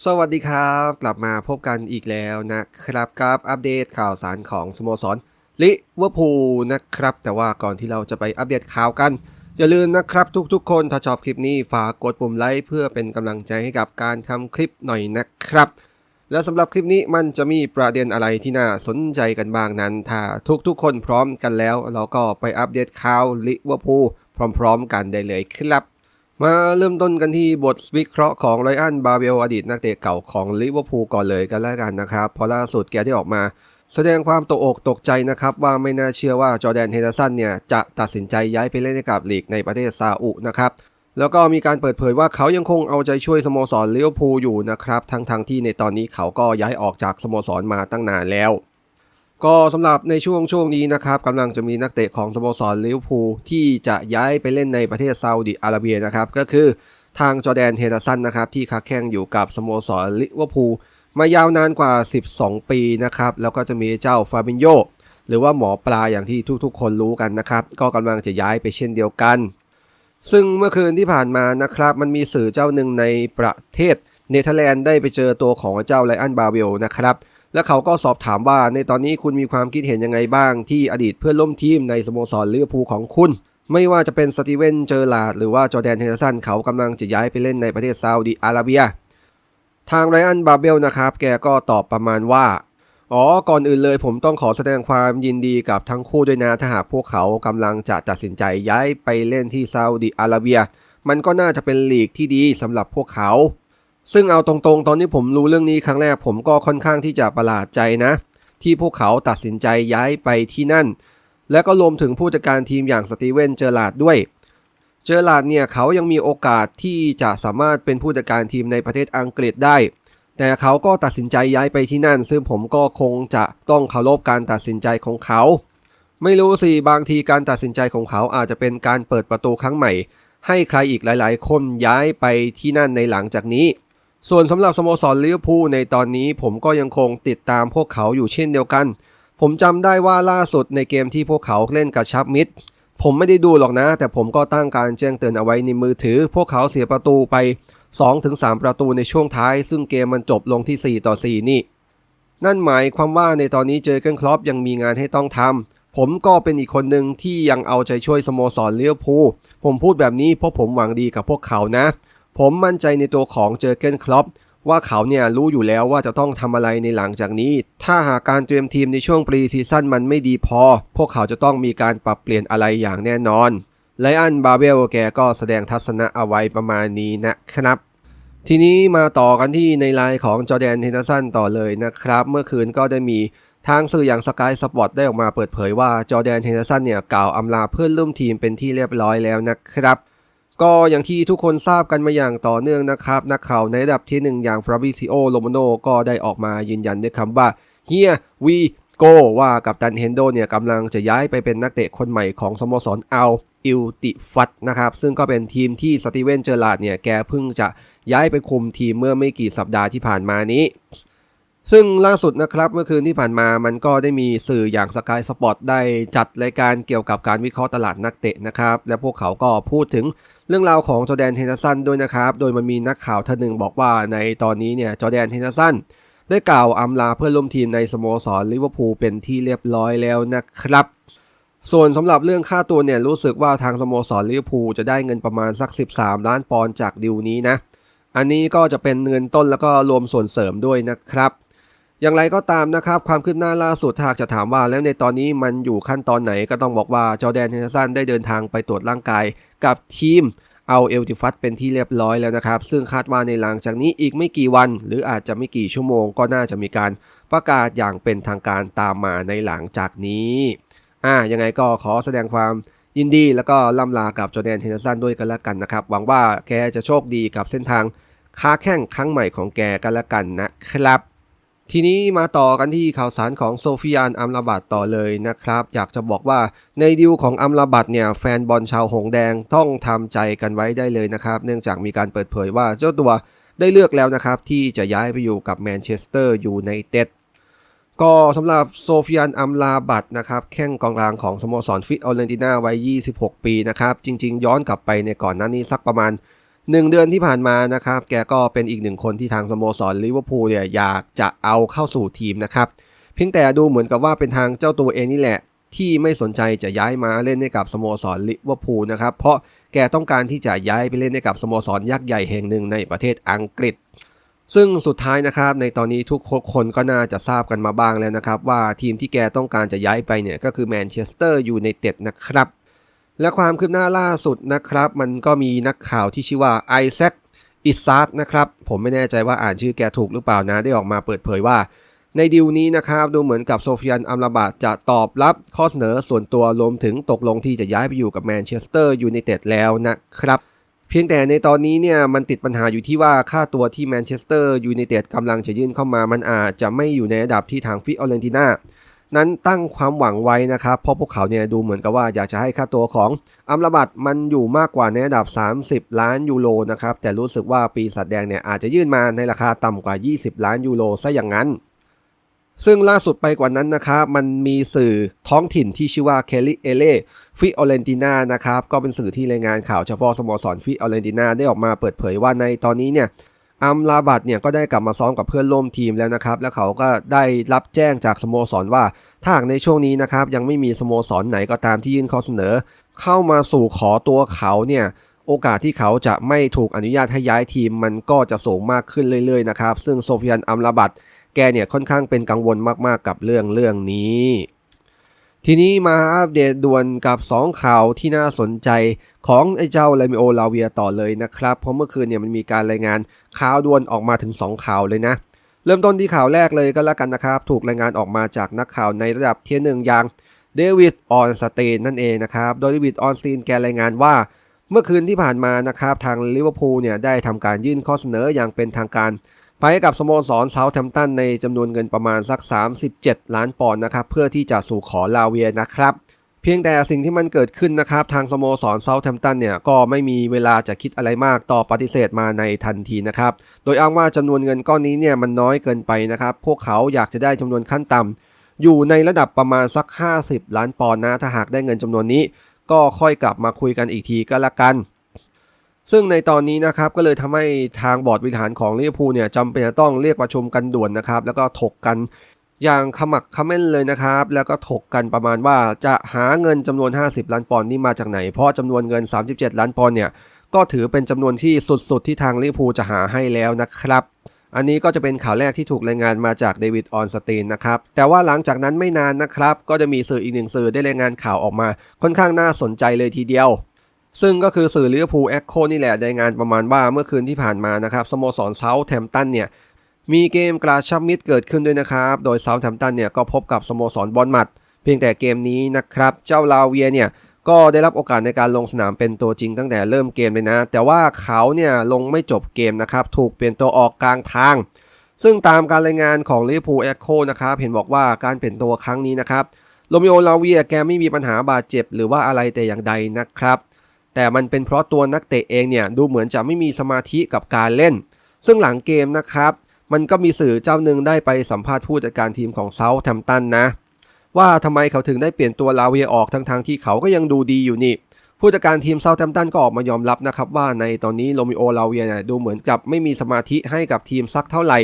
สวัสดีครับ กลับมาพบกันอีกแล้วนะครับกับอัปเดตข่าวสารของสโมสรลิเวอร์พูลนะครับ แต่ว่าก่อนที่เราจะไปอัปเดตข่าวกัน อย่าลืมนะครับทุกๆ คนถ้าชอบคลิปนี้ฝากกดปุ่มไลค์เพื่อเป็นกำลังใจให้กับการทำคลิปหน่อยนะครับ และสำหรับคลิปนี้มันจะมีประเด็นอะไรที่น่าสนใจกันบ้างนั้น ถ้าทุกๆ คนพร้อมกันแล้ว เราก็ไปอัปเดตข่าวลิเวอร์พูลพร้อม ๆ กันได้เลยครับ มาเริ่มต้นกันที่บทวิเคราะห์ของไรอันบาเบลอดีตนักเตะเก่าของลิเวอร์พูลก่อนเลยกันแล้วกันนะครับเพราะล่าสุดแกได้ออกมา แสดงความตกอกตกใจนะครับว่าไม่น่าเชื่อว่าจอแดนเฮเดอร์สันเนี่ยจะตัดสินใจย้ายไปเล่นให้กับลีกในประเทศซาอุนะครับแล้วก็มีการเปิดเผยว่าเขายังคงเอาใจช่วยสโมสรลิเวอร์พูลอยู่นะครับทั้งทงที่ในตอนนี้เขาก็ย้ายออกจากสโมสรมาตั้งนานแล้ว ก็สำหรับในช่วงช่วงนี้นะครับกำลังจะมีนักเตะของสโมสรลิเวอร์พูลที่จะย้ายไปเล่นในประเทศซาอุดิอาระเบียนะครับ ก็คือทางจอแดนเฮนดสันนะครับ ที่ค้าแข่งอยู่กับสโมสรลิเวอร์พูลมายาวนานกว่า 12 ปีนะครับ แล้วก็จะมีเจ้าฟาบินโยหรือว่าหมอปลาอย่างที่ทุกๆ คนรู้กันนะครับ ก็กำลังจะย้ายไปเช่นเดียวกัน ซึ่งเมื่อคืนที่ผ่านมานะครับ มันมีสื่อเจ้าหนึ่งในประเทศเนเธอร์แลนด์ได้ไปเจอตัวของเจ้าไลอันบาเวลนะครับ และเขาก็สอบถามว่าในตอนนี้คุณมีความคิดเห็นยังไงบ้างที่อดีตเพื่อนร่วมทีมในสโมสรลิเวอร์พูลของคุณ ไม่ว่าจะเป็นสตีเวนเจอร์ลาดหรือว่าจอแดนเฮนเดอร์สันเขากำลังจะย้ายไปเล่นในประเทศซาอุดิอาระเบีย ทางไรอันบาเบลนะครับแกก็ตอบประมาณว่าอ๋อ ก่อนอื่นเลยผมต้องขอแสดงความยินดีกับทั้งคู่ด้วยนะ ถ้าหากพวกเขากำลังจะตัดสินใจย้ายไปเล่นที่ซาอุดิอาระเบีย มันก็น่าจะเป็นลีกที่ดีสำหรับพวกเขา ซึ่งเอาตรงๆ ตอนที่ผมรู้เรื่องนี้ครั้งแรกผมก็ค่อนข้างที่จะประหลาดใจนะ ที่พวกเขาตัดสินใจย้ายไปที่นั่น และก็รวมถึงผู้จัดการทีมอย่างสตีเวนเจอร์ลาดด้วย เจอร์ลาดเนี่ยเขายังมีโอกาสที่จะสามารถเป็นผู้จัดการทีมในประเทศอังกฤษได้ แต่เขาก็ตัดสินใจย้ายไปที่นั่น ซึ่งผมก็คงจะต้องเคารพการตัดสินใจของเขา ไม่รู้สิบางทีการตัดสินใจของเขาอาจจะเป็นการเปิดประตูครั้งใหม่ ให้ใครอีกหลาย ๆ คนย้ายไปที่นั่นในหลังจากนี้ ส่วนสำหรับสโมสรลิเวอร์พูลในตอนนี้ผมก็ยังคงติดตามพวกเขาอยู่เช่นเดียวกัน ผมจำได้ว่าล่าสุดในเกมที่พวกเขาเล่นกับชับมิดผมไม่ได้ดูหรอกนะ แต่ผมก็ตั้งการแจ้งเตือนเอาไว้ในมือถือ พวกเขาเสียประตูไป 2-3 ประตูในช่วงท้าย ซึ่งเกมมันจบลงที่ 4 ต่อ 4 นี่ นั่นหมายความว่าในตอนนี้เจอเกนครอปยังมีงานให้ต้องทำผมก็เป็นอีกคนหนึ่งที่ยังเอาใจช่วยสโมสรเลี้ยวพูลผมพูดแบบนี้เพราะผมหวังดีกับพวกเขานะ ผมมั่นใจในตัวของเจอเกนครอปว่าเขาเนี่ยรู้อยู่แล้วว่าจะต้องทำอะไรในหลังจากนี้ ถ้าหากการเตรียมทีมในช่วงปรีซีซั่นมันไม่ดีพอ พวกเขาจะต้องมีการปรับเปลี่ยนอะไรอย่างแน่นอน ไลอันบาเบลแกก็แสดงทัศนะเอาไว้ประมาณนี้นะครับ ทีนี้มาต่อกันที่ในไลน์ของจอแดนเฮนร์สันต่อเลยนะครับ เมื่อคืนก็ได้มีทางสื่ออย่างสกายสปอร์ตได้ออกมาเปิดเผยว่าจอแดนเฮนร์สันเนี่ยกล่าวอำลาเพื่อนร่วมทีมเป็นที่เรียบร้อยแล้วนะครับ ก็อย่างที่ทุกคนทราบกันมาอย่างต่อเนื่องนะครับ นักข่าวในระดับที่หนึ่งอย่างฟราบิซิโอโลโมโนก็ได้ออกมายืนยันด้วยคำว่า Here we go ว่ากับตันเฮนโดเนี่ยกำลังจะย้ายไปเป็นนักเตะคนใหม่ของสโมสรอัลอิลติฟัตนะครับ ซึ่งก็เป็นทีมที่สตีเวนเจอร์ลาดเนี่ยแกเพิ่งจะย้ายไปคุมทีมเมื่อไม่กี่สัปดาห์ที่ผ่านมานี้ ซึ่งล่าสุดนะครับเมื่อคืนที่ผ่านมามันก็ได้มีสื่ออย่างสกายสปอร์ตได้จัดรายการเกี่ยวกับการวิเคราะห์ตลาดนักเตะนะครับ และพวกเขาก็พูดถึงเรื่องราวของจอแดนเฮนเดอร์สันด้วยนะครับ โดยมันมีนักข่าวท่านหนึ่งบอกว่าในตอนนี้เนี่ยจอแดนเฮนเดอร์สันได้กล่าวอำลาเพื่อนร่วมทีมในสโมสรลิเวอร์พูลเป็นที่เรียบร้อยแล้วนะครับ ส่วนสำหรับเรื่องค่าตัวเนี่ยรู้สึกว่าทางสโมสรลิเวอร์พูลจะได้เงินประมาณสัก 13 ล้านปอนด์จากดิวนี้นะอันนี้ก็จะเป็นเงินต้นแล้วก็รวมส่วนเสริมด้วยนะครับ อย่างไรก็ตามนะครับความคืบหน้าล่าสุดหากจะถามว่าแล้วในตอนนี้มันอยู่ขั้นตอนไหนก็ต้องบอกว่าจอแดนเฮนร์สันได้เดินทางไปตรวจร่างกายกับทีมเอาเอลติฟัตเป็นที่เรียบร้อยแล้วนะครับ ซึ่งคาดว่าในหลังจากนี้อีกไม่กี่วัน หรืออาจจะไม่กี่ชั่วโมงก็น่าจะมีการประกาศอย่างเป็นทางการตามมาในหลังจากนี้อ่ายังไงก็ขอแสดงความยินดีแล้วก็ล่ำลากับจอแดนเฮนร์สันด้วยกันล้วกันนะครับ หวังว่าแกจะโชคดีกับเส้นทางค้าแข่งครั้งใหม่ของแกกันล้วกันนะครับ ทีนี้มาต่อกันที่ข่าวสารของโซฟิยานอัมราบัตต่อเลยนะครับ อยากจะบอกว่าในดิวของอัมราบัตเนี่ยแฟนบอลชาวหงแดงต้องทำใจกันไว้ได้เลยนะครับ เนื่องจากมีการเปิดเผยว่าเจ้าตัวได้เลือกแล้วนะครับ ที่จะย้ายไปอยู่กับแมนเชสเตอร์ยูไนเต็ดก็สำหรับโซฟิยานอัมลาบัตนะครับแข้งกองกลางของสโมสรฟิตออเรนติน่าวัย 26 ปีนะครับ จริง ๆ ย้อนกลับไปในก่อนหน้านี้สักประมาณ หนึ่งเดือนที่ผ่านมานะครับ แกก็เป็นอีกหนึ่งคนที่ทางสโมสรลิเวอร์พูลเนี่ยอยากจะเอาเข้าสู่ทีมนะครับ เพียงแต่ดูเหมือนกับว่าเป็นทางเจ้าตัวเองนี่แหละ ที่ไม่สนใจจะย้ายมาเล่นให้กับสโมสรลิเวอร์พูลนะครับ เพราะแกต้องการที่จะย้ายไปเล่นให้กับสโมสรยักษ์ใหญ่แห่งหนึ่งในประเทศอังกฤษ ซึ่งสุดท้ายนะครับในตอนนี้ทุกคนก็น่าจะทราบกันมาบ้างแล้วนะครับ ว่าทีมที่แกต้องการจะย้ายไปเนี่ยก็คือแมนเชสเตอร์ยูไนเต็ดนะครับ และความคืบหน้าล่าสุดนะครับ มันก็มีนักข่าวที่ชื่อว่าไอแซคอิซาร์นะครับ ผมไม่แน่ใจว่าอ่านชื่อแกถูกหรือเปล่านะ ได้ออกมาเปิดเผยว่า ในดีลนี้นะครับ ดูเหมือนกับโซฟิยันอัมราบาตจะตอบรับข้อเสนอส่วนตัวรวมถึงตกลงที่จะย้ายไปอยู่กับแมนเชสเตอร์ยูไนเต็ดแล้วนะครับ เพียงแต่ในตอนนี้เนี่ยมันติดปัญหาอยู่ที่ว่าค่าตัวที่แมนเชสเตอร์ยูไนเต็ดกำลังจะยื่นเข้ามามันอาจจะไม่อยู่ในระดับที่ทางฟิออเรนติน่า นั้นตั้งความหวังไว้นะครับ เพราะพวกเขาเนี่ยดูเหมือนกับว่าอยากจะให้ค่าตัวของอัมราบัตมันอยู่มากกว่าในระดับ 30 ล้านยูโรนะครับ แต่รู้สึกว่าปีศาจแดงเนี่ยอาจจะยื่นมาในราคาต่ำกว่า 20 ล้านยูโรซะอย่างนั้น ซึ่งล่าสุดไปกว่านั้นนะครับมันมีสื่อท้องถิ่นที่ชื่อว่าเคลลี่เอเล่ฟิออเรนตินานะครับก็เป็นสื่อที่รายงานข่าวเฉพาะสโมสรฟิออเรนตินาได้ออกมาเปิดเผยว่าในตอนนี้เนี่ย อัมลาบัตเนี่ยก็ได้กลับมาซ้อมกับเพื่อนร่วมทีมแล้วนะครับ แล้วเขาก็ได้รับแจ้งจากสโมสรว่า ถ้าหากในช่วงนี้นะครับ ยังไม่มีสโมสรไหนก็ตามที่ยื่นข้อเสนอ เข้ามาสู่ขอตัวเขาเนี่ยโอกาสที่เขาจะไม่ถูกอนุญาตให้ย้ายทีมมันก็จะสูงมากขึ้นเรื่อยๆนะครับ ซึ่งโซฟิยันอัมลาบัตแกเนี่ยค่อนข้างเป็นกังวลมากๆกับเรื่องเรื่องนี้ ทีนี้มาอัปเดตด่วนกับ 2 ข่าวที่น่าสนใจของไอ้เจ้าเลมิโอลาเวียต่อเลยนะครับ เพราะเมื่อคืนเนี่ยมันมีการรายงานข่าวด่วนออกมาถึง 2 ข่าวเลยนะ เริ่มต้นที่ข่าวแรกเลยก็แล้วกันนะครับ ถูกรายงานออกมาจากนักข่าวในระดับเทียร์หนึ่งอย่างเดวิดออนสเตนนั่นเองนะครับ โดยเดวิดออนสเตนแกรายงานว่า เมื่อคืนที่ผ่านมานะครับทางลิเวอร์พูลเนี่ยได้ทำการยื่นข้อเสนออย่างเป็นทางการ ไปกับสโมสรเซาท์แฮมป์ตันในจำนวนเงินประมาณสัก 37 ล้านปอนด์นะครับเพื่อที่จะสู่ขอลาเวียนะครับเพียงแต่สิ่งที่มันเกิดขึ้นนะครับ ทางสโมสรเซาท์แฮมป์ตันเนี่ยก็ไม่มีเวลาจะคิดอะไรมากต่อปฏิเสธมาในทันทีนะครับ โดยอ้างว่าจำนวนเงินก้อนนี้เนี่ยมันน้อยเกินไปนะครับ พวกเขาอยากจะได้จำนวนขั้นต่ำอยู่ในระดับประมาณสัก 50 ล้านปอนด์นะถ้าหากได้เงินจำนวนนี้ ก็ค่อยกลับมาคุยกันอีกทีก็แล้วกัน ซึ่งในตอนนี้นะครับก็เลยทำให้ทางบอร์ดบริหารของลิเวอร์พูลเนี่ยจำเป็นจะต้องเรียกประชุมกันด่วนนะครับ แล้วก็ถกกันอย่างขมักขม้นเลยนะครับ แล้วก็ถกกันประมาณว่าจะหาเงินจำนวน 50 ล้านปอนด์นี่มาจากไหน เพราะจำนวนเงิน 37 ล้านปอนด์เนี่ยก็ถือเป็นจำนวนที่สุดๆที่ทางลิเวอร์พูลจะหาให้แล้วนะครับ อันนี้ก็จะเป็นข่าวแรกที่ถูกรายงานมาจากเดวิดออนสตีนนะครับ แต่ว่าหลังจากนั้นไม่นานนะครับ ก็จะมีสื่ออีกหนึ่งสื่อได้รายงานข่าวออกมา ค่อนข้างน่าสนใจเลยทีเดียว ซึ่งก็คือสื่อลิเวอร์พูลแอคโคนี่แหละรายงานประมาณว่าเมื่อคืนที่ผ่านมานะครับสโมสรเซาท์แฮมป์ตันเนี่ยมีเกมกราชับมิดเกิดขึ้นด้วยนะครับ โดยเซาท์แฮมป์ตันเนี่ยก็พบกับสโมสรบอลมัด เพียงแต่เกมนี้นะครับ เจ้าลาเวียเนี่ยก็ได้รับโอกาสในการลงสนามเป็นตัวจริงตั้งแต่เริ่มเกมเลยนะ แต่ว่าเขาเนี่ยลงไม่จบเกมนะครับถูกเปลี่ยนตัวออกกลางทาง ซึ่งตามการรายงานของลิเวอร์พูลแอคโคนะครับเห็นบอกว่าการเปลี่ยนตัวครั้งนี้นะครับโรมิโอลาเวียแกไม่มีปัญหาบาดเจ็บหรือว่าอะไรแต่อย่างใดนะครับ แต่มันเป็นเพราะตัวนักเตะเองเนี่ยดูเหมือนจะไม่มีสมาธิกับการเล่น ซึ่งหลังเกมนะครับมันก็มีสื่อเจ้าหนึ่งได้ไปสัมภาษณ์ผู้จัดการทีมของเซาท์แฮมป์ตันนะ ว่าทำไมเขาถึงได้เปลี่ยนตัวลาเวียออกทั้งทงๆที่เขาก็ยังดูดีอยู่นี่ ผู้จัดการทีมเซาท์แฮมป์ตันก็ออกมายอมรับนะครับว่าในตอนนี้โรมิโอลาเวียเนี่ยดูเหมือนกับไม่มีสมาธิให้กับทีมสักเท่าไหร่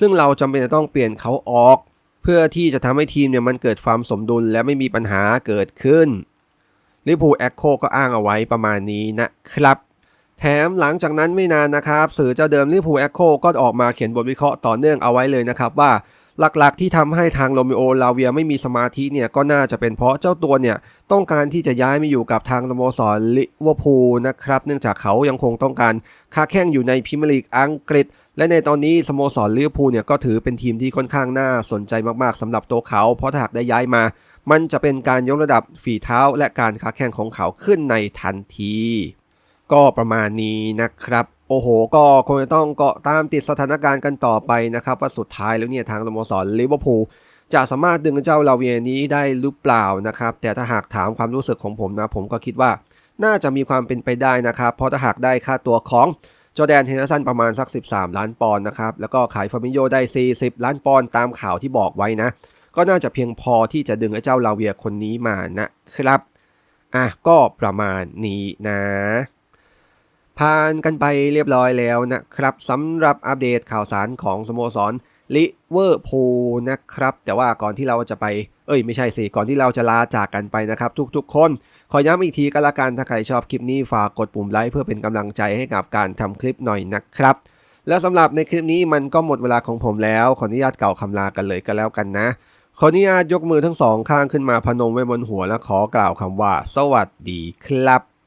ซึ่งเราจำเป็นจะต้องเปลี่ยนเขาออก เพื่อที่จะทำให้ทีมเนี่ยมันเกิดความสมดุลและไม่มีปัญหาเกิดขึ้น ลิเวอร์พูแอคโคก็อ้างเอาไว้ประมาณนี้นะครับ แถมหลังจากนั้นไม่นานนะครับ สื่อเจ้าเดิมลิเวอร์พูแอคโคก็ออกมาเขียนบทวิเคราะห์ต่อเนื่องเอาไว้เลยนะครับว่าหลักๆ ที่ทำให้ทางโรมิโอลาเวียไม่มีสมาธิเนี่ยก็น่าจะเป็นเพราะเจ้าตัวเนี่ยต้องการที่จะย้ายมาอยู่กับทางสโมสรลิเวอร์พูลนะครับ เนื่องจากเขายังคงต้องการค้าแข่งอยู่ในพรีเมียร์ลีกอังกฤษ และในตอนนี้สโมสรลิเวอร์พูลเนี่ยก็ถือเป็นทีมที่ค่อนข้างน่าสนใจมากๆสำหรับตัวเขา เพราะถ้าหากได้ย้ายมา มันจะเป็นการยกระดับฝีเท้าและการค้าแข่งของเขาขึ้นในทันที ก็ประมาณนี้นะครับ โอ้โห ก็คงจะต้องเกาะตามติดสถานการณ์กันต่อไปนะครับ ว่าสุดท้ายแล้วเนี่ยทางสโมสรลิเวอร์พูลจะสามารถดึงเจ้าลาเวียนี้ได้หรือเปล่านะครับ แต่ถ้าหากถามความรู้สึกของผมนะ ผมก็คิดว่าน่าจะมีความเป็นไปได้นะครับ เพราะถ้าหากได้ค่าตัวของจอแดนเฮนเดอร์สันประมาณสัก 13 ล้านปอนด์นะครับ แล้วก็ขายฟาร์มิโยได้ 40 ล้านปอนด์ตามข่าวที่บอกไว้นะ ก็น่าจะเพียงพอที่จะดึงไอ้เจ้าลาเวียคนนี้มานะครับอะก็ประมาณนี้นะผ่านกันไปเรียบร้อยแล้วนะครับสำหรับอัปเดตข่าวสารของสโมสรลิเวอร์พูลนะครับ แต่ว่าก่อนที่เราจะไป เอ้ยไม่ใช่สิ ก่อนที่เราจะลาจากกันไปนะครับ ทุกๆ คน ขอย้ำอีกทีก็แล้วกันถ้าใครชอบคลิปนี้ฝากกดปุ่มไลค์เพื่อเป็นกำลังใจให้กับการทำคลิปหน่อยนะครับ และสำหรับในคลิปนี้มันก็หมดเวลาของผมแล้ว ขออนุญาตเก่าคำลากันเลยก็แล้วกันนะ ขออนุญาตยกมือทั้งสองข้างขึ้นมาพนมไว้บนหัวและขอกล่าวคำว่า สวัสดีครับ